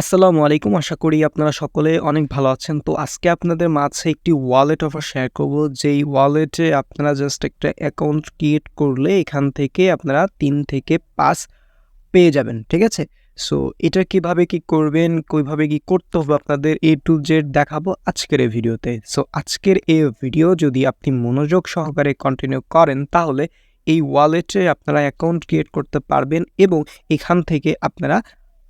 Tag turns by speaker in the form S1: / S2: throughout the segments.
S1: আসসালামু আলাইকুম। আশা করি আপনারা সকলে অনেক ভালো আছেন। তো আজকে আপনাদের মাঝে একটি ওয়ালেট অফার শেয়ার করব। যেই ওয়ালেটে আপনারা জাস্ট একটা অ্যাকাউন্ট ক্রিয়েট করলে এখান থেকে আপনারা তিন থেকে পাঁচ পেয়ে যাবেন, ঠিক আছে? সো এটা কীভাবে কি করবেন, কীভাবে কি করতে হবে আপনাদের এ টু জেড দেখাবো আজকের এই ভিডিওতে। সো আজকের এই ভিডিও যদি আপনি মনোযোগ সহকারে কন্টিনিউ করেন, তাহলে এই ওয়ালেটে আপনারা অ্যাকাউন্ট ক্রিয়েট করতে পারবেন এবং এখান থেকে আপনারা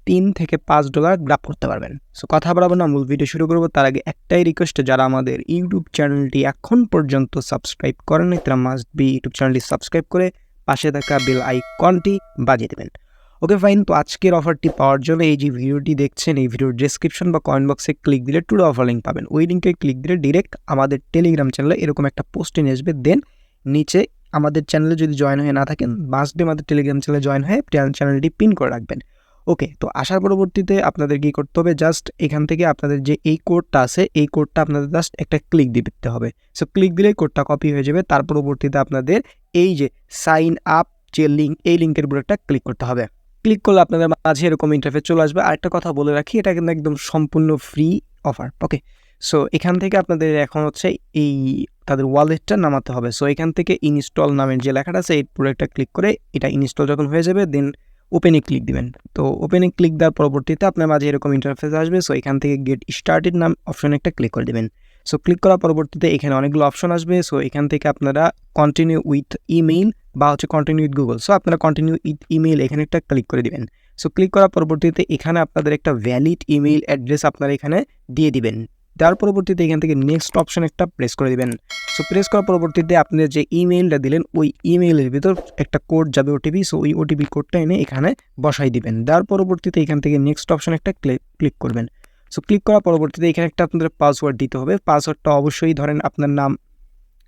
S1: তিন থেকে পাঁচ ডলার গ্রাপ করতে পারবেন। সো কথা বলাবো না, মূল ভিডিও শুরু করব। তার আগে একটাই রিকোয়েস্ট যারা আমাদের ইউটিউব চ্যানেলটি এখন পর্যন্ত সাবস্ক্রাইব করেনি তারা মাস্ট বি ইউটিউব চ্যানেলটি সাবস্ক্রাইব করে পাশে থাকা বেল আইকনটি বাজিয়ে দেবেন। ওকে ফাইন তো আজকের অফারটি পাওয়ার জন্য এই যে ভিডিওটি দেখছেন, এই ভিডিওর ডিসক্রিপশন বা কমেন্ট বক্সে ক্লিক দিলে টুর অফার লিঙ্ক পাবেন। ওই লিঙ্কে ক্লিক দিলে ডিরেক্ট আমাদের টেলিগ্রাম চ্যানেলে এরকম একটা পোস্টে নিয়ে আসবে। দেন নিচে আমাদের চ্যানেলে যদি জয়েন হয়ে না থাকেন মাস্ট বি আমাদের টেলিগ্রাম চ্যানেলে জয়েন হয়ে চ্যানেলটি পিন করে রাখবেন। ওকে তো আসার পরবর্তীতে আপনাদের কী করতে হবে? জাস্ট এখান থেকে আপনাদের যে এই কোডটা আছে, এই কোডটা আপনাদের জাস্ট একটা ক্লিক দিতে হবে। সো ক্লিক দিলে কোডটা কপি হয়ে যাবে। তার পরবর্তীতে আপনাদের এই যে সাইন আপ যে লিঙ্ক এই লিঙ্কের উপর একটা ক্লিক করতে হবে। ক্লিক করলে আপনাদের মাঝে এরকম ইন্টারফেস চলে আসবে। আরেকটা কথা বলে রাখি, এটা কিন্তু একদম সম্পূর্ণ ফ্রি অফার ওকে সো এখান থেকে আপনাদের এখন হচ্ছে এই তাদের ওয়ালেটটা নামাতে হবে। সো এখান থেকে ইনস্টল নামের যে লেখাটা আছে এই পুরো একটা ক্লিক করে এটা ইনস্টল যখন হয়ে যাবে দেন ওপেনে ক্লিক দিবেন। তো ওপেনে ক্লিক দেওয়ার পরবর্তীতে আপনার মাঝে এরকম ইন্টারফেস আসবে। সো এখান থেকে গেট স্টার্টেড নাম অপশনে একটা ক্লিক করে দেবেন। সো ক্লিক করার পরবর্তীতে এখানে অনেকগুলো অপশন আসবে। সো এখান থেকে আপনারা কন্টিনিউ উইথ ইমেইল বা হচ্ছে কন্টিনিউ উইথ গুগল সো আপনারা কন্টিনিউ উইথ ইমেইল এখানে একটা ক্লিক করে দিবেন। সো ক্লিক করার পরবর্তীতে এখানে আপনাদের একটা ভ্যালিড ইমেইল অ্যাড্রেস আপনারা এখানে দিয়ে দিবেন। তার পরবর্তীতে এখান থেকে নেক্সট অপশন একটা প্রেস করে দিবেন। সো প্রেস করার পরবর্তীতে আপনি যে ইমেইলটা দিলেন, ওই ইমেইলের ভিতর একটা কোড যাবে ওটিপি সো ওই ওটিপি কোডটা এনে এখানে বসাই দিবেন। দেওয়ার পরবর্তীতে এখান থেকে নেক্সট অপশন একটা ক্লিক করবেন। সো ক্লিক করার পরবর্তীতে এখানে একটা আপনাদের পাসওয়ার্ড দিতে হবে। পাসওয়ার্ডটা অবশ্যই ধরেন আপনার নাম,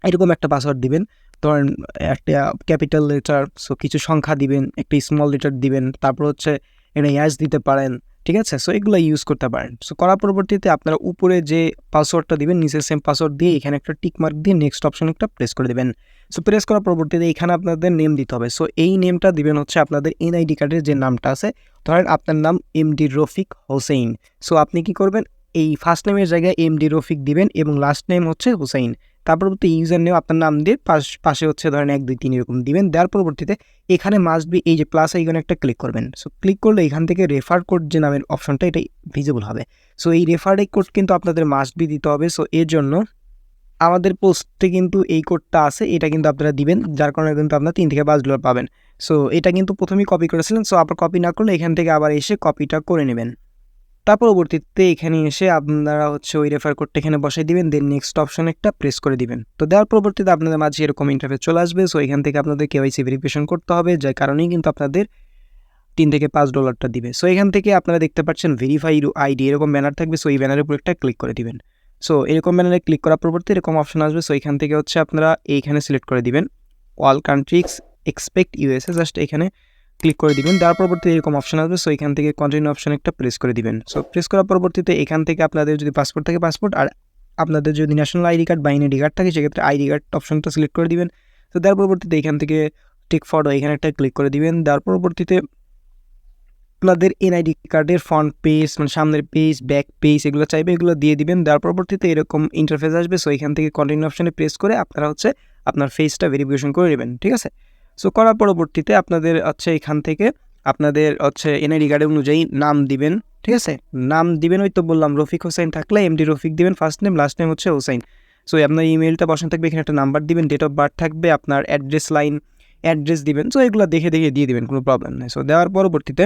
S1: এরকম একটা পাসওয়ার্ড দিবেন। ধরেন একটা ক্যাপিটাল লেটার সো কিছু সংখ্যা দিবেন, একটা স্মল লেটার দিবেন, তারপর হচ্ছে এটা ইয়াস দিতে পারেন। ঠিক আছে? সো এগুলো ইউজ করতে পারেন। সো করার পরবর্তীতে আপনারা উপরে যে পাসওয়ার্ডটা দিবেন নিচে সেম পাসওয়ার্ড দিয়ে এখানে একটা টিক মার্ক দিয়ে নেক্সট অপশন একটা প্রেস করে দেবেন। সো প্রেস করার পরবর্তীতে এখানে আপনাদের নেম দিতে হবে। সো এই নেমটা দিবেন হচ্ছে আপনাদের এনআইডি কার্ডের যে নামটা আছে, ধরেন আপনার নাম M D Rafiq Hossain so আপনি কি করবেন? এই ফার্স্ট নেমের জায়গায় এম ডি রফিক দিবেন এবং লাস্ট নেম হচ্ছে হুসাইন তার পরবর্তী ইউজার নেম আপনার নাম দিয়ে পাশ, পাশে হচ্ছে ধরেন এক, দুই, তিন এরকম দিবেন। দেওয়ার পরবর্তীতে এখানে মাস্ট বি এই যে প্লাস আইকনে একটা ক্লিক করবেন। সো ক্লিক করলে এখান থেকে রেফার কোড যে নামের অপশনটা এটাই ভিজিবল হবে। সো এই রেফার কোড কিন্তু আপনাদের মাস্ট বি দিতে হবে। সো এর জন্য আমাদের পোস্টে কিন্তু এই কোডটা আছে, এটা কিন্তু আপনারা দিবেন। যার কারণে কিন্তু আপনারা তিন থেকে পাঁচ ডলার পাবেন। সো এটা কিন্তু প্রথমেই কপি করেছিলেন। সো আপনার কপি না করলে এখান থেকে আবার এসে কপিটা করে নেবেন। তার পরবর্তীতে এখানে এসে আপনারা হচ্ছে ওই রেফার কোডটা এখানে বসাই দিবেন দেন নেক্সট অপশন একটা প্রেস করে দিবেন। তো দেওয়ার পরবর্তীতে আপনাদের মাঝে এরকম ইন্টারফেস চলে আসবে। সো এখান থেকে আপনাদের কেওয়াইসি ভেরিফিকেশন করতে হবে, যার কারণেই কিন্তু আপনাদের তিন থেকে পাঁচ ডলারটা দিবে। সো এখান থেকে আপনারা দেখতে পাচ্ছেন ভেরিফাই আইডি এরকম ব্যানার থাকবে। সো এই ব্যানারের উপর একটা ক্লিক করে দিবেন। সো এরকম ব্যানারে ক্লিক করার পরবর্তী এরকম অপশন আসবে। সো এখান থেকে হচ্ছে আপনারা এইখানে সিলেক্ট করে দিবেন। All countries expect USA just এখানে ক্লিক করে দিবেন। তার পরবর্তীতে এরকম অপশন আসবে সো এখান থেকে কন্টিনিউ অপশন একটা প্রেস করে দিবেন। সো প্রেস করার পরবর্তীতে এখান থেকে আপনাদের যদি পাসপোর্ট থাকে পাসপোর্ট আর আপনাদের যদি ন্যাশনাল আইডি কার্ড বা আইডি কার্ড থাকে, সেক্ষেত্রে আইডি কার্ড অপশনটা সিলেক্ট করে দিবেন। তো তার পরবর্তীতে এখান থেকে টিক ফটো এখানে একটা ক্লিক করে দিবেন। তার পরবর্তীতে আপনাদের এনআইডি কার্ডের ফ্রন্ট পেজ মানে সামনের পেজ ব্যাক পেজ এগুলো চাইবে, এগুলো দিয়ে দিবেন। তার পরবর্তীতে এরকম ইন্টারফেস আসবে সো এখান থেকে কন্টিনিউ অপশনে প্রেস করে আপনারা হচ্ছে আপনার ফেসটা ভেরিফিকেশন করে নেবেন, ঠিক আছে? সো করার পরবর্তীতে আপনাদের হচ্ছে এখান থেকে আপনাদের হচ্ছে এনআইডি কার্ড অনুযায়ী নাম দিবেন, ঠিক আছে? নাম দিবেন, ওই তো বললাম, রফিক হোসেন থাকলে এমডি রফিক দিবেন ফার্স্ট নেম লাস্ট নেম হচ্ছে হোসেন সো আপনার ইমেলটা বসানো থাকবে, এখানে একটা নাম্বার দিবেন ডেট অফ বার্থ থাকবে, আপনার অ্যাড্রেস লাইন অ্যাড্রেস দিবেন। সো এগুলো দেখে দেখে দিয়ে দিবেন, কোনো প্রবলেম নেই। সো দেওয়ার পরবর্তীতে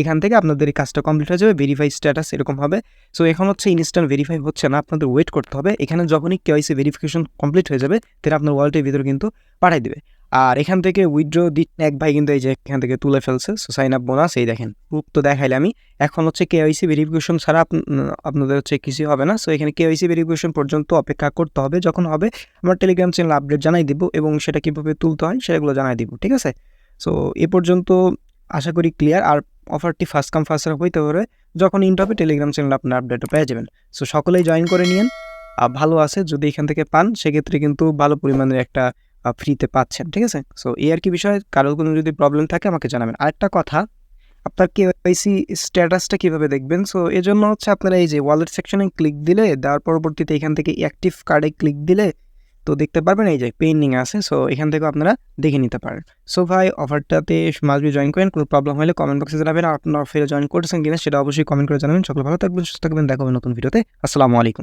S1: এখান থেকে আপনাদের এই কাজটা কমপ্লিট হয়ে যাবে ভেরিফাই স্ট্যাটাস এরকম হবে। সো এখন হচ্ছে ইনস্ট্যান্ট ভেরিফাই হচ্ছে না, আপনাদের ওয়েট করতে হবে। এখানে যখনই কেওয়াইসি ভেরিফিকেশন কমপ্লিট হয়ে যাবে তাহলে আপনার ওয়ালেটের ভিতরে কিন্তু পাঠাই দেবে। আর এখান থেকে উইথড্র দি, এক ভাই কিন্তু এই যে এখান থেকে তুলে ফেলছে সো সাইন আপ বোনাস এই দেখেন প্রুফ তো দেখাইলে আমি। এখন হচ্ছে কেওয়াইসি ভেরিফিকেশন ছাড়া আপনাদের হচ্ছে কিছুই হবে না সো এখানে কে কেওয়াইসি ভেরিফিকেশন পর্যন্ত অপেক্ষা করতে হবে, যখন হবে আমার টেলিগ্রাম চ্যানেল আপডেট জানাই দিব এবং সেটা কীভাবে তুলতে হয় সেগুলো জানাই দিব, ঠিক আছে? সো এ পর্যন্ত আশা করি ক্লিয়ার আর অফারটি ফার্স্ট কাম ফার্স্ট সার্ভ হইতে পারে যখন ইন্ট হবে টেলিগ্রাম চ্যানেল আপনার আপডেটও পেয়ে যাবেন। সো সকলেই জয়েন করে নিন ভালো আছে যদি এখান থেকে পান, সেক্ষেত্রে কিন্তু ভালো পরিমাণের একটা ফ্রিতে পাচ্ছেন, ঠিক আছে? সো এই আর কি বিষয়ে, কারোর কোনো যদি প্রবলেম থাকে আমাকে জানাবেন। আরেকটা কথা, আপনার কে কেওয়াইসি স্ট্যাটাসটা কীভাবে দেখবেন? সো এজন্য হচ্ছে আপনারা এই যে ওয়ালেট সেকশনে ক্লিক দিলে, দেওয়ার পরবর্তীতে এখান থেকে অ্যাক্টিভ কার্ডে ক্লিক দিলে, তো দেখতে পারবেন এই যে পেন্ডিং আছে সো এখান থেকেও আপনারা দেখে নিতে পারেন। সো ভাই অফারটাতে মাসবি জয়েন করেন, কোনো প্রবলেম হলে কমেন্ট বক্সে জানাবেন, আপনার ফেলে জয়েন করতেছেন কিনা, সেটা অবশ্যই কমেন্ট করে জানাবেন। সকল ভালো থাকবেন, সুস্থ থাকবেন, দেখা হবে নতুন ভিডিওতে আসসালামু আলাইকুম।